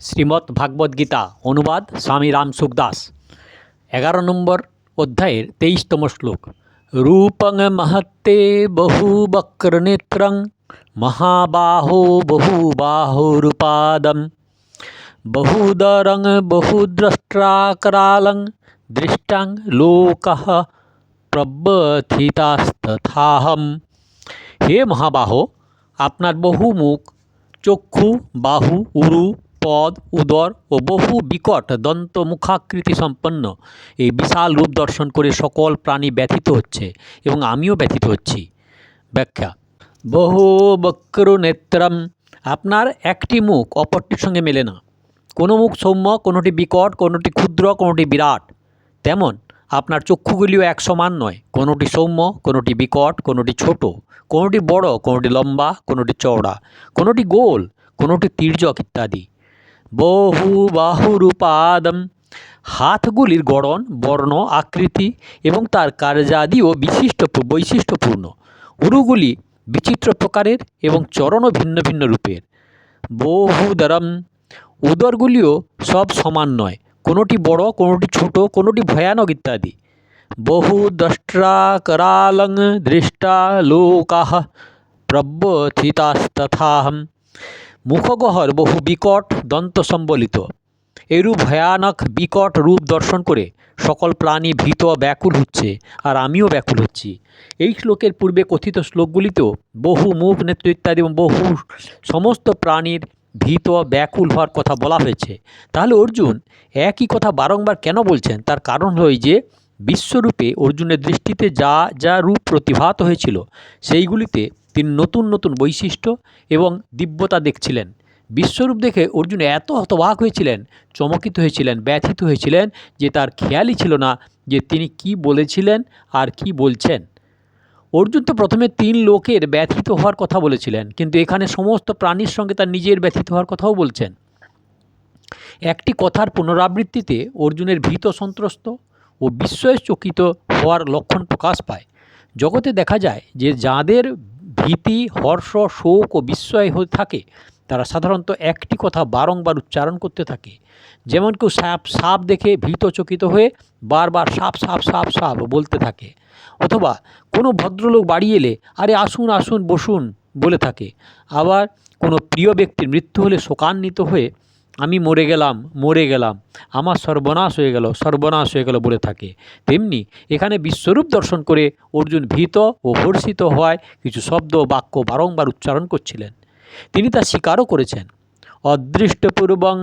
শ্রীমদ্ ভাগবত গীতা, অনুবাদ স্বামী রাম সুখদাস এগারো নম্বর অধ্যায়ের তেইশতম শ্লোক। রূপং মহত্তে বহুবক্রনেত্রং, মহাবাহো বহুবাহুরূপাদম বহুদরং বহুদ্রষ্ট্রাকরালং দৃষ্টাং লোকः প্রব্যথিতাস্তথাহম হে মহাবাহ, আপনার বহু মুখ চক্ষু, বাহু, উরু পদ, উদর ও বহু বিকট দন্ত মুখাকৃতি সম্পন্ন এই বিশাল রূপ দর্শন করে সকল প্রাণী ব্যথিত হচ্ছে এবং আমিও ব্যথিত হচ্ছি। ব্যাখ্যা। বহু বক্র নেত্রম আপনার একটি মুখ অপরটির সঙ্গে মেলে না। কোনো মুখ সৌম্য, কোনোটি বিকট, কোনোটি ক্ষুদ্র, কোনোটি বিরাট। তেমন, আপনার চক্ষুগুলিও এক সমান নয়। কোনোটি সৌম্য, কোনোটি বিকট, কোনোটি ছোট। কোনোটি বড়, কোনোটি লম্বা, কোনোটি চওড়া। কোনোটি গোল, কোনোটি তির্যক ইত্যাদি। বহু বাহুরূপাদম হাতগুলির গড়ন, বর্ণ, আকৃতি এবং তার কার্যাদিও বিশিষ্ট বৈশিষ্ট্যপূর্ণ। উরুগুলি বিচিত্র প্রকারের এবং চরণও ভিন্ন ভিন্ন রূপের। বহুদরম। উদরগুলিও সব সমান নয়, কোনোটি বড়, কোনোটি ছোট, কোনোটি ভয়ানক ইত্যাদি। বহু দ্রষ্ট্রা করালং দৃষ্টা লোকাহ প্রব্যথিতাস্তথাহম মুখগহর বহু বিকট দন্ত সম্বলিত। এরূপ ভয়ানক বিকট রূপ দর্শন করে সকল প্রাণী ভীত ব্যাকুল হচ্ছে, আর আমিও ব্যাকুল হচ্ছি। এই শ্লোকের পূর্বে কথিত শ্লোকগুলিতেও বহু মুখ, নেত্র ইত্যাদি এবং বহু সমস্ত প্রাণীর ভীত ব্যাকুল হওয়ার কথা বলা হয়েছে। তাহলে অর্জুন একই কথা বারংবার কেন বলছেন? তার কারণ হলো যে, বিশ্বরূপে অর্জুনের দৃষ্টিতে যা যা রূপ প্রতিভাত হয়েছিল, সেইগুলিতে তিনি নতুন নতুন বৈশিষ্ট্য এবং দিব্যতা দেখছিলেন। বিশ্বরূপ দেখে অর্জুন এত হতবাক হয়েছিলেন, চমকিত হয়েছিলেন, ব্যথিত হয়েছিলেন যে তার খেয়ালই ছিল না যে তিনি কি বলেছিলেন আর কি বলছেন। অর্জুন তো প্রথমে তিন লোকের ব্যথিত হওয়ার কথা বলেছিলেন, কিন্তু এখানে সমস্ত প্রাণীর সঙ্গে তার নিজের ব্যথিত হওয়ার কথাও বলছেন। একটি কথার পুনরাবৃত্তিতে অর্জুনের ভীত সন্ত্রস্ত ও বিস্ময়চকিত হওয়ার লক্ষণ প্রকাশ পায়। জগতে দেখা যায় যে যাদের ভীতি, হর্ষ, শোক ও বিস্ময় হয়ে থাকে। তারা সাধারণত একটি কথা বারংবার উচ্চারণ করতে থাকে। যেমন কেউ সাপ সাপ দেখে ভীত চকিত হয়ে বারবার সাপ সাপ সাপ সাপ বলতে থাকে। অথবা কোনো ভদ্রলোক বাড়ি এলে, আরে আসুন আসুন, বসুন বলে থাকে। আবার কোনো প্রিয় ব্যক্তির মৃত্যু হলে শোকান্বিত হয়ে আমি মরে গেলাম মরে গেলাম। আমার সর্বনাশ হয়ে গেল, সর্বনাশ হয়ে গেল বলে থাকে। তেমনি এখানে বিশ্বরূপ দর্শন করে অর্জুন ভীত ও হর্ষিত হওয়ায় কিছু শব্দ বাক্য বারংবার উচ্চারণ করছিলেন। তিনি তা স্বীকারও করেছেন। অদৃষ্টপূর্বং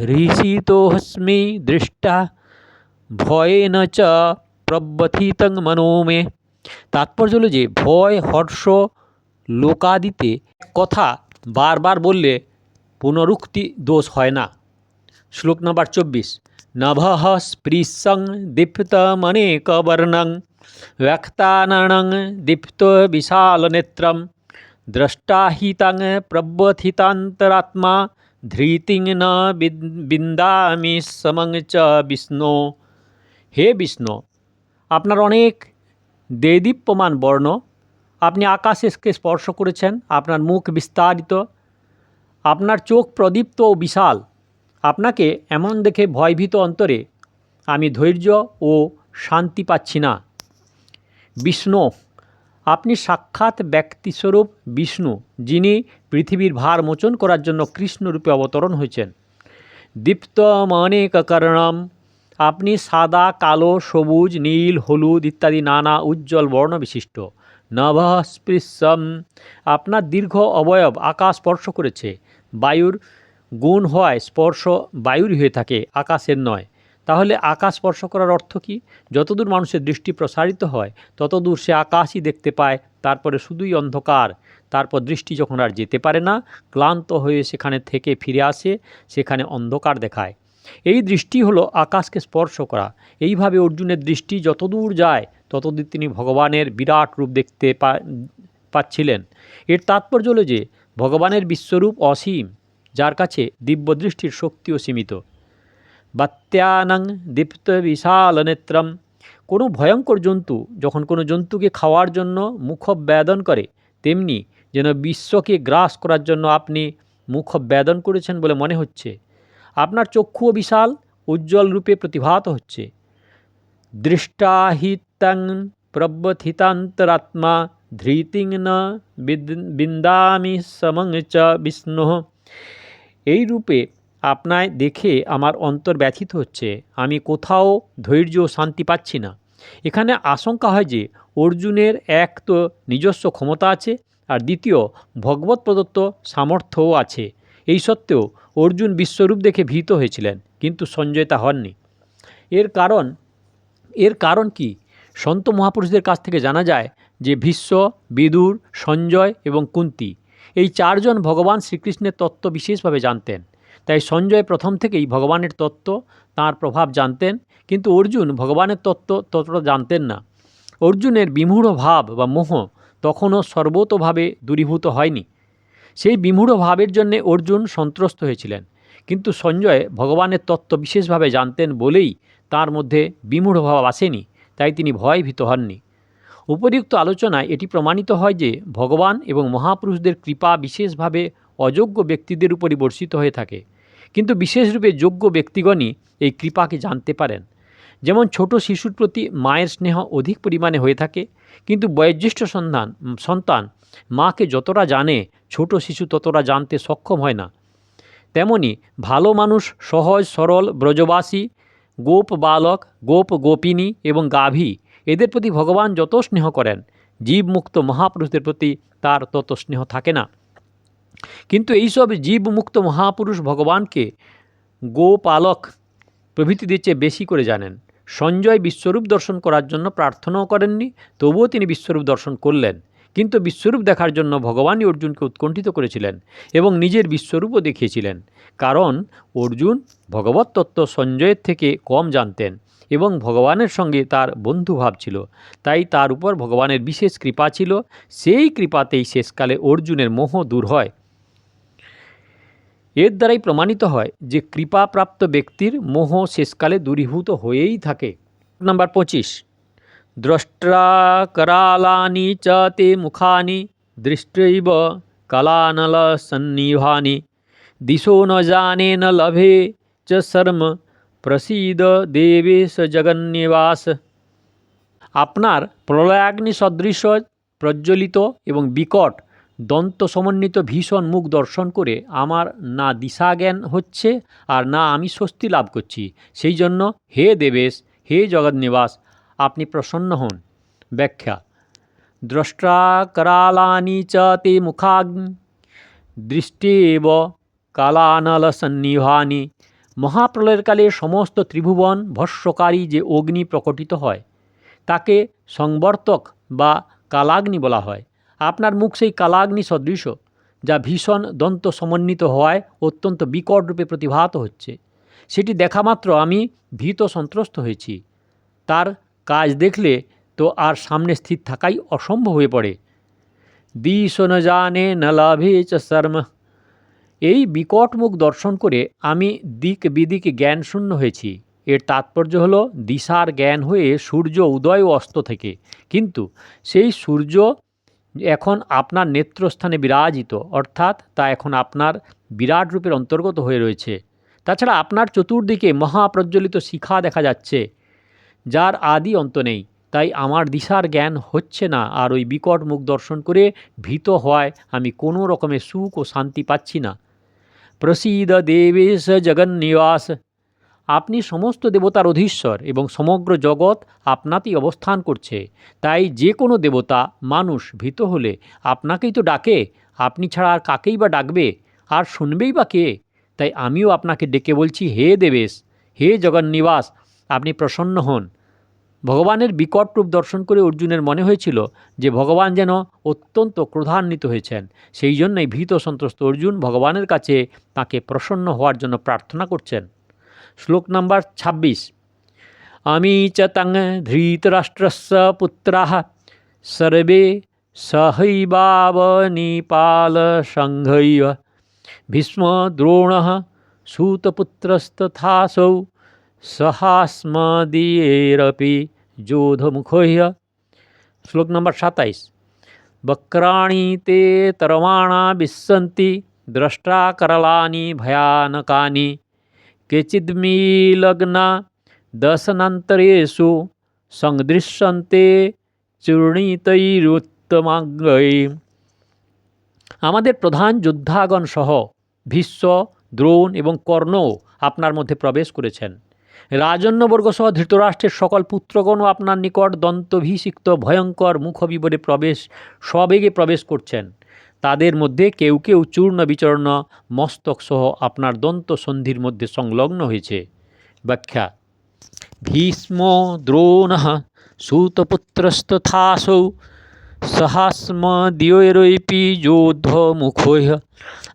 হৃষিতোহস্মি দৃষ্টা ভয়েন চ প্রব্যথিতং মনোমে। তাৎপর্য হলো যে, ভয়, হর্ষ, লোকাদিতে কথা বারবার বললে পুনরুক্তি দোষ হয় না। শ্লোক নাম্বার চব্বিশ। নভঃ স্পৃশং দীপ্তমনেকবর্ণং ব্যক্তাননং দীপ্ত বিশালনেত্রম দ্রষ্টাহিতাং প্রব্যথিতান্তরাত্মা ধৃতিং ন বিন্দামি সমং চ বিষ্ণু। হে বিষ্ণু, আপনার অনেক দেদীপ্যমান বর্ণ, আপনি আকাশকে স্পর্শ করেছেন, আপনার মুখ বিস্তারিত আপনার চোখ প্রদীপ্ত ও বিশাল। আপনাকে এমন দেখে ভয়ভীত অন্তরে আমি ধৈর্য ও শান্তি পাচ্ছি না। বিষ্ণু, আপনি সাক্ষাৎ ব্যক্তিস্বরূপ বিষ্ণু, যিনি পৃথিবীর ভার মোচন করার জন্য কৃষ্ণরূপে অবতরণ হয়েছেন। দীপ্ত অনেক কারণম আপনি সাদা, কালো, সবুজ, নীল, হলুদ ইত্যাদি নানা উজ্জ্বল বর্ণ বিশিষ্ট। নভস্পৃশম আপনার দীর্ঘ অবয়ব আকাশ স্পর্শ করেছে। বায়ুর গুণ হওয়ায় স্পর্শ বায়ুর হয়ে থাকে, আকাশের নয়। তাহলে আকাশ স্পর্শ করার অর্থ কী? যতদূর মানুষের দৃষ্টি প্রসারিত হয়, ততদূর সে আকাশই দেখতে পায়, তারপরে শুধুই অন্ধকার। তারপর দৃষ্টি যখন আর যেতে পারে না, ক্লান্ত হয়ে সেখানে থেকে ফিরে আসে, সেখানে অন্ধকার দেখায়। এই দৃষ্টি হলো আকাশকে স্পর্শ করা। এইভাবে অর্জুনের দৃষ্টি যতদূর যায়, ততদূর তিনি ভগবানের বিরাট রূপ দেখতে পাচ্ছিলেন। এর তাৎপর্য হলো যে, ভগবানের বিশ্বরূপ অসীম, যার কাছে দিব্য দৃষ্টির শক্তিও সীমিত। বাত্যানং দীপ্ত বিশাল নেত্রম। কোনো ভয়ঙ্কর জন্তু যখন কোনো জন্তুকে খাওয়ার জন্য মুখব্যাদন করে, তেমনি যেন বিশ্বকে গ্রাস করার জন্য আপনি মুখব্যাদন করেছেন বলে মনে হচ্ছে। আপনার চক্ষুও বিশাল, উজ্জ্বল রূপে প্রতিভাত হচ্ছে। দৃষ্টাহিতাং প্রব্যথিতান্তরাত্মা ধৃতিং ন বিন্দামি সমং চ বিষ্ণু। এই রূপে আপনায় দেখে আমার অন্তর ব্যথিত হচ্ছে, আমি কোথাও ধৈর্য শান্তি পাচ্ছি না। এখানে আশঙ্কা হয় যে অর্জুনের এক তো নিজস্ব ক্ষমতা আছে, আর দ্বিতীয় ভগবত প্রদত্ত সামর্থ্যও আছে। এই সত্ত্বেও অর্জুন বিশ্বরূপ দেখে ভীত হয়েছিলেন, কিন্তু সঞ্জয় তা হননি। এর কারণ এর কারণ কি? সন্ত মহাপুরুষদের কাছ থেকে জানা যায় যে ভীষ্ম, বিদুর, সঞ্জয় এবং কুন্তি, এই চারজন ভগবান শ্রীকৃষ্ণের তত্ত্ব বিশেষভাবে জানতেন। তাই সঞ্জয় প্রথম থেকেই ভগবানের তত্ত্ব, তার প্রভাব জানতেন, কিন্তু অর্জুন ভগবানের তত্ত্ব ততটা জানতেন না। অর্জুনের বিমূঢ় ভাব বা মোহ তখনও সর্বতোভাবে দূরীভূত হয়নি। সেই বিমূঢ় ভাবের জন্যে অর্জুন সন্ত্রস্ত হয়েছিলেন। কিন্তু সঞ্জয় ভগবানের তত্ত্ব বিশেষভাবে জানতেন বলেই তার মধ্যে বিমূঢ় ভাব আসেনি, তাই তিনি ভয় ভীত হননি। উপরিউক্ত আলোচনায় এটি প্রমাণিত হয় যে ভগবান এবং মহাপুরুষদের কৃপা বিশেষভাবে অযোগ্য ব্যক্তিদের উপরই বর্ষিত হয়ে থাকে। কিন্তু বিশেষরূপে যোগ্য ব্যক্তিগণই এই কৃপাকে জানতে পারেন। যেমন ছোট শিশুর প্রতি মায়ের স্নেহ অধিক পরিমাণে হয়ে থাকে, কিন্তু বয়োজ্যেষ্ঠ সন্তান সন্তান মাকে যতটা জানে, ছোট শিশু ততটা জানতে সক্ষম হয় না। তেমনি ভালো মানুষ, সহজ, সরল, ব্রজবাসী, গোপ বালক, গোপ গোপিনী এবং গাভী, এদের প্রতি ভগবান যত স্নেহ করেন, জীবমুক্ত মহাপুরুষদের প্রতি তার তত স্নেহ থাকে না। কিন্তু এইসব জীবমুক্ত মহাপুরুষ ভগবানকে গোপালক প্রভৃতিদের চেয়ে বেশি করে জানেন। সঞ্জয় বিশ্বরূপ দর্শন করার জন্য প্রার্থনাও করেননি, তবুও তিনি বিশ্বরূপ দর্শন করলেন। কিন্তু বিশ্বরূপ দেখার জন্য ভগবানই অর্জুনকে উৎকণ্ঠিত করেছিলেন এবং নিজের বিশ্বরূপও দেখিয়েছিলেন। কারণ অর্জুন ভগবত তত্ত্ব সঞ্জয়ের থেকে কম জানতেন এবং ভগবানের সঙ্গে তার বন্ধুভাব ছিল। তাই তার উপর ভগবানের বিশেষ কৃপা ছিল। সেই কৃপাতেই শেষকালে অর্জুনের মোহ দূর হয়। এর দ্বারাই প্রমাণিত হয় যে কৃপাপ্রাপ্ত ব্যক্তির মোহ শেষকালে দূরীভূত হয়েই থাকে। নাম্বার পঁচিশ। দ্রষ্ট্রা करालानि च ते मुखानि दृष्ट्वैव कलानलसन्निभानि दिशो न जाने न लभे च शर्म প্রসীদ দেবেশ জগন্নিবাস আপনার প্রলয়াগ্নি সদৃশ প্রজ্বলিত এবং বিকট দন্ত সমন্বিত ভীষণ মুখ দর্শন করে আমার না দিশা জ্ঞান হচ্ছে আর না আমি স্বস্তি লাভ করছি সেই জন্য হে দেবেশ হে জগন্নিবাস আপনি প্রসন্ন হন। ব্যাখ্যা, দ্রষ্টাকরালানি চ তে মুখাগ্নি এব কালানল সন্নিভানি মহাপ্রলয়ের কালে সমস্ত ত্রিভুবন ভস্যকারী যে অগ্নি প্রকটিত হয়, তাকে সংবর্তক বা কালাগ্নি বলা হয়। আপনার মুখ সেই কালাগ্নি সদৃশ, যা ভীষণ দন্ত সমন্বিত হওয়ায় অত্যন্ত বিকট রূপে প্রতিভাত হচ্ছে। সেটি দেখা মাত্র আমি ভীত সন্ত্রস্ত হয়েছি। তার কাজ দেখলে তো আর সামনে স্থির থাকাই অসম্ভব হয়ে পড়ে। দিশ ন জানে ন লাভে এই বিকট মুখ দর্শন করে আমি দিক বিদিক জ্ঞান শূন্য হয়েছি। এর তাৎপর্য হলো দিশার জ্ঞান হয়ে সূর্য উদয় ও অস্ত থেকে। কিন্তু সেই সূর্য এখন আপনার নেত্রস্থানে বিরাজিত, অর্থাৎ তা এখন আপনার বিরাট রূপের অন্তর্গত হয়ে রয়েছে। তাছাড়া আপনার চতুর্দিকে মহাপ্রজ্বলিত শিখা দেখা যাচ্ছে। যার আদি অন্ত নেই, তাই আমার দিশার জ্ঞান হচ্ছে না, আর ওই বিকট মুখ দর্শন করে ভীত হওয়ায় আমি কোনো রকমের সুখ ও শান্তি পাচ্ছি না। প্রসীদ দেবেশ জগন্নিবাস। আপনি সমস্ত দেবতার অধীশ্বর এবং সমগ্র জগৎ আপনাতেই অবস্থান করছে, তাই যে কোনো দেবতা, মানুষ ভীত হলে আপনাকেই তো ডাকে, আপনি ছাড়া আর কাকেই বা ডাকবে, আর শুনবেই বা কে? তাই আমিও আপনাকে ডেকে বলছি, হে দেবেশ, হে জগন্নিবাস, আপনি প্রসন্ন হন। ভগবানের বিকট রূপ দর্শন করে অর্জুনের মনে হয়েছিল যে ভগবান যেন অত্যন্ত ক্রোধান্বিত হয়েছেন সেই জন্যই ভীত সন্ত্রস্ত অর্জুন ভগবানের কাছে তাকে প্রসন্ন হওয়ার জন্য প্রার্থনা করছেন শ্লোক নাম্বার ছাব্বিশ আমি চ তং ধৃতরাষ্ট্রস্য পুত্রাः সর্বে सहैवावनिपाल सङ्घैव भीष्म द्रोणः सूतपुत्रस्तथासौ যোধমুখ হইয়া শ্লোক নম্বর সাতাইশ বক্রাণী তে তরমাণা বিশন্তি দ্রষ্টা করলানি ভয়ানকানি কেচিদ্মিলগ্না দশনান্তরেষু সংদৃশ্যন্তে চূর্ণিতৈরুত্তমাঙ্গই আমাদের প্রধান যোদ্ধাগণ সহ ভীষ্ম, দ্রোণ এবং কর্ণও আপনার মধ্যে প্রবেশ করেছেন। রাজন্যবর্গ সহ ধৃতরাষ্ট্রের সকল পুত্রগণ আপনার নিকট দন্তভিষিক্ত ভয়ঙ্কর মুখবিবরে প্রবেশ সবেগে প্রবেশ করছেন। তাদের মধ্যে কেউ কেউ চূর্ণ বিচূর্ণ মস্তক সহ আপনার দন্ত সন্ধির মধ্যে সংলগ্ন হয়েছে। ব্যাখ্যা। ভীষ্ম দ্রোণ সুতপুত্রস্তথাসৌ সহাস্মদ্বয়রৈপি যোদ্ধ মুখৈহ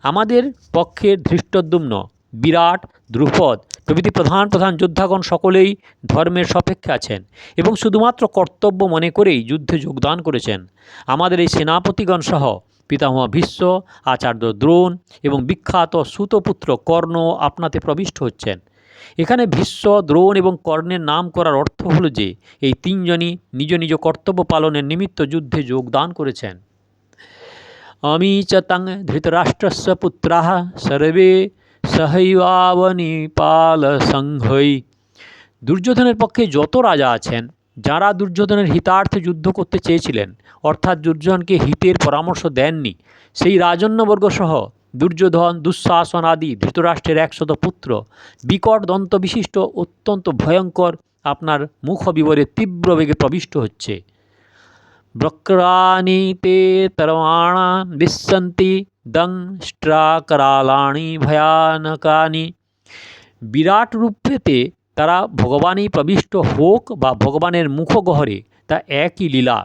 আমাদের পক্ষের ধৃষ্টদ্যুম্ন। বিরাট দ্রুপদ প্রভৃতি প্রধান প্রধান যোদ্ধাগণ সকলেই ধর্মের সপেক্ষে আছেন এবং শুধুমাত্র কর্তব্য মনে করেই যুদ্ধে যোগদান করেছেন। আমাদের এই সেনাপতিগণ সহ পিতামহ ভীষ্ম, আচার্য দ্রোণ এবং বিখ্যাত সুতপুত্র কর্ণ আপনাতে প্রবিষ্ট হচ্ছেন। এখানে ভীষ্ম, দ্রোণ এবং কর্ণের নাম করার অর্থ হলো যে, এই তিনজনই নিজ নিজ কর্তব্য পালনের নিমিত্ত যুদ্ধে যোগদান করেছেন। অমি চ ধৃতরাষ্ট্রস্য পুত্রাः সর্বে সহৈবাবনিপাল সংহৈ দুর্যোধনের পক্ষে যত রাজা আছেন, যারা দুর্যোধনের হিতার্থে যুদ্ধ করতে চেয়েছিলেন, অর্থাৎ দুর্যোধনকে হিতের পরামর্শ দেননি, সেই রাজন্যবর্গ সহ দুর্যোধন, দুঃশাসন আদি ধৃতরাষ্ট্রের একশত পুত্র, বিকট দন্তবিশিষ্ট, অত্যন্ত ভয়ঙ্কর, আপনার মুখ বিবরে তীব্র বেগে প্রবিষ্ট হচ্ছে। বক্রাণি তে তরবাণা বিশ্বন্তি দংষ্ট্রাকরালানি ভয়ানকানি বিরাট রূপ পেতে তারা ভগবানই প্রবিষ্ট হোক বা ভগবানের মুখগহরে তা একই লীলা।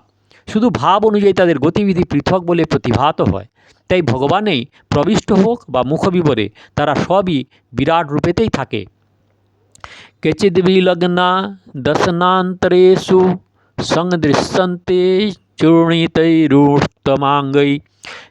শুধু ভাব অনুযায়ী তাদের গতিবিধি পৃথক বলে প্রতিভাত হয়। তাই ভগবানেই প্রবিষ্ট হোক বা মুখবিবরে তারা সবই বিরাট রূপেতেই থাকে। কেচিদ বিলগ্না দশনান্তরেষু সংদৃশ্যন্তে চূর্ণিতৈরুত্তমাঙ্গৈ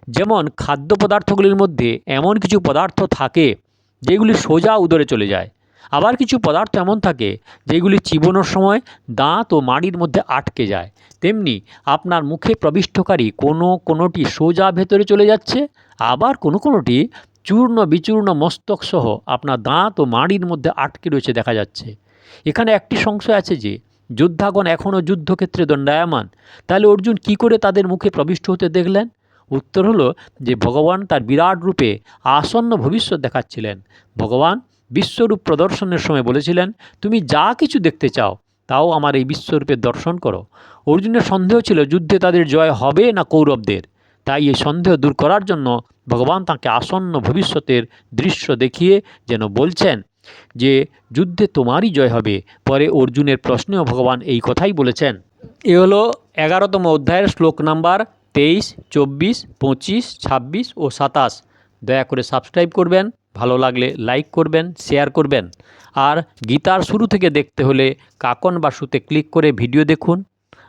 যেমন খাদ্য পদার্থগুলির মধ্যে এমন কিছু পদার্থ থাকে, যেগুলি সোজা উদরে চলে যায়। আবার কিছু পদার্থ এমন থাকে, যেগুলি চিবোনোর সময় দাঁত ও মাড়ির মধ্যে আটকে যায়। তেমনি আপনার মুখে প্রবিষ্টকারী কোনো কোনোটি সোজা ভেতরে চলে যাচ্ছে, আবার কোনো কোনোটি চূর্ণ বিচূর্ণ মস্তক সহ আপনার দাঁত ও মাড়ির মধ্যে আটকে রয়েছে দেখা যাচ্ছে। এখানে একটি সংশয় আছে যে যোদ্ধাগণ এখনও যুদ্ধক্ষেত্রে দণ্ডায়মান। তাহলে অর্জুন কি করে তাদের মুখে প্রবিষ্ট হতে দেখলেন? উত্তর হলো যে ভগবান তার বিরাট রূপে আসন্ন ভবিষ্যৎ দেখাচ্ছিলেন। ভগবান বিশ্বরূপ প্রদর্শনের সময় বলেছিলেন, তুমি যা কিছু দেখতে চাও, তাও আমার এই বিশ্বরূপের দর্শন করো। অর্জুনের সন্দেহ ছিল, যুদ্ধে তাদের জয় হবে না কৌরবদের? তাই এই সন্দেহ দূর করার জন্য ভগবান তাকে আসন্ন ভবিষ্যতের দৃশ্য দেখিয়ে যেন বলছেন যে যুদ্ধে তোমারই জয় হবে। পরে অর্জুনের প্রশ্নেও ভগবান এই কথাই বলেছেন। এ হলো এগারোতম অধ্যায়ের শ্লোক নাম্বার তেইশ, চব্বিশ, পঁচিশ, ছাব্বিশ ও সাতাশ। দয়া করে সাবস্ক্রাইব করবেন, ভালো লাগলে লাইক করবেন, শেয়ার করবেন। আর গীতার শুরু থেকে দেখতে হলে কাকন বাসুতে ক্লিক করে ভিডিও দেখুন।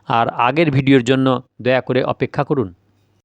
আর আগের ভিডিওর জন্য দয়া করে অপেক্ষা করুন।